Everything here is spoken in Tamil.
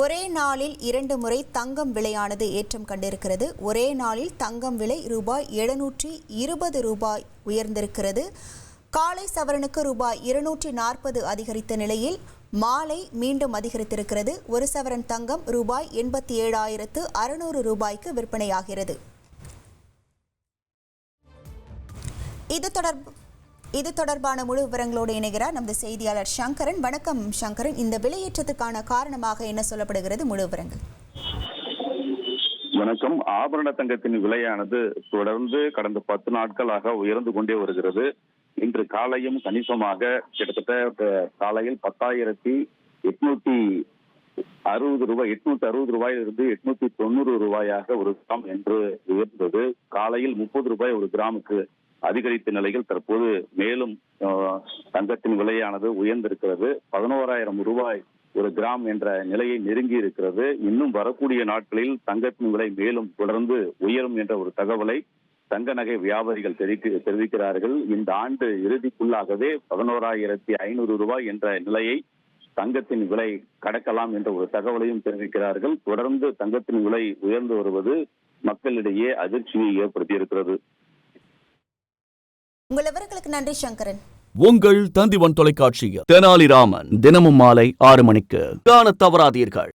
ஒரே நாளில் இரண்டு முறை தங்கம் விலையானது ஏற்றம் கண்டிருக்கிறது. ஒரே நாளில் தங்கம் விலை ரூபாய் எழுநூற்றி இருபது ரூபாய் உயர்ந்திருக்கிறது. காலை சவரனுக்கு ரூபாய் இருநூற்றி நாற்பது அதிகரித்த நிலையில் மாலை மீண்டும் அதிகரித்திருக்கிறது. ஒரு சவரன் தங்கம் ரூபாய் எண்பத்தி ஏழாயிரத்து அறுநூறு ரூபாய்க்கு விற்பனையாகிறது. இது தொடர்பு இது தொடர்பான முழு விவரங்களோடு இணைகிறார் நமது செய்தியாளர் சங்கரன். வணக்கம் சங்கரன். இந்த விலையேற்றத்துக்கான காரணமாக என்ன சொல்லப்படுகிறது? முழு விவரங்கள். வணக்கம். ஆபரண தங்கத்தின் விலையானது தொடர்ந்து கடந்த பத்து நாட்களாக உயர்ந்து கொண்டே வருகிறது. இன்று காலையும் கணிசமாக கிட்டத்தட்ட காலையில் பத்தாயிரத்தி எட்நூத்தி அறுபது ரூபாய் எட்நூத்தி அறுபது ரூபாயிலிருந்து எட்நூத்தி தொண்ணூறு ரூபாயாக ஒரு கிராம் என்று உயர்ந்தது. காலையில் முப்பது ரூபாய் ஒரு கிராமுக்கு அதிகரித்த நிலையில் தற்போது மேலும் தங்கத்தின் விலையானது உயர்ந்திருக்கிறது. பதினோராயிரம் ரூபாய் ஒரு கிராம் என்ற நிலையை நெருங்கி இருக்கிறது. இன்னும் வரக்கூடிய நாட்களில் தங்கத்தின் விலை மேலும் தொடர்ந்து உயரும் என்ற ஒரு தகவலை தங்க நகை வியாபாரிகள் தெரிவிக்க- தெரிவிக்கிறார்கள். இந்த ஆண்டு இறுதிக்குள்ளாகவே பதினோராயிரத்தி ஐநூறு ரூபாய் என்ற நிலையை தங்கத்தின் விலை கடக்கலாம் என்ற ஒரு தகவலையும் தெரிவிக்கிறார்கள். தொடர்ந்து தங்கத்தின் விலை உயர்ந்து வருவது மக்களிடையே அதிர்ச்சியை ஏற்படுத்தியிருக்கிறது. உங்கள் விவரங்களுக்கு நன்றி சங்கரன். உங்கள் தந்திவன் தொலைக்காட்சியில் தெனாலிராமன் தினமும் மாலை ஆறு மணிக்கு காண தவறாதீர்கள்.